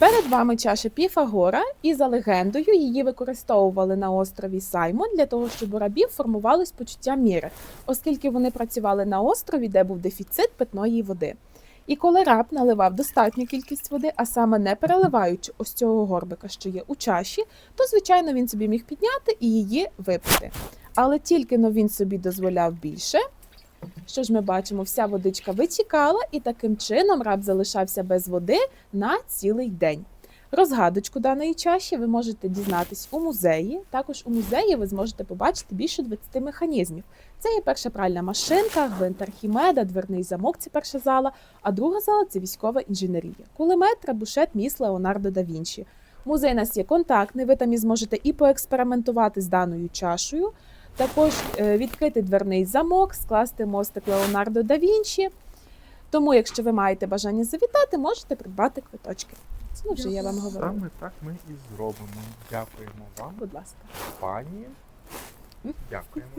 Перед вами чаша Піфагора, і за легендою її використовували на острові Саймон для того, щоб у рабів формувалось почуття міри, оскільки вони працювали на острові, де був дефіцит питної води. І коли раб наливав достатню кількість води, а саме не переливаючи ось цього горбика, що є у чаші, то звичайно він собі міг підняти і її випити. Але тільки но він собі дозволяв більше. Що ж ми бачимо, вся водичка витікала, і таким чином раб залишався без води на цілий день. Розгадочку даної чаші ви можете дізнатись у музеї. Також у музеї ви зможете побачити більше 20 механізмів. Це є перша пральна машинка, гвинт Архімеда, дверний замок це перша зала, а друга зала це військова інженерія. Кулемет, трабушет, міс Леонардо да Вінчі. Музей у нас є контактний, ви там і зможете і поекспериментувати з даною чашею, також е, відкрити дверний замок, скласти мостик Леонардо да Вінчі. Тому, якщо ви маєте бажання завітати, можете придбати квиточки. Ну, вже я вам говорила. Саме так ми і зробимо. Дякуємо вам, Будь ласка. пані. Дякуємо.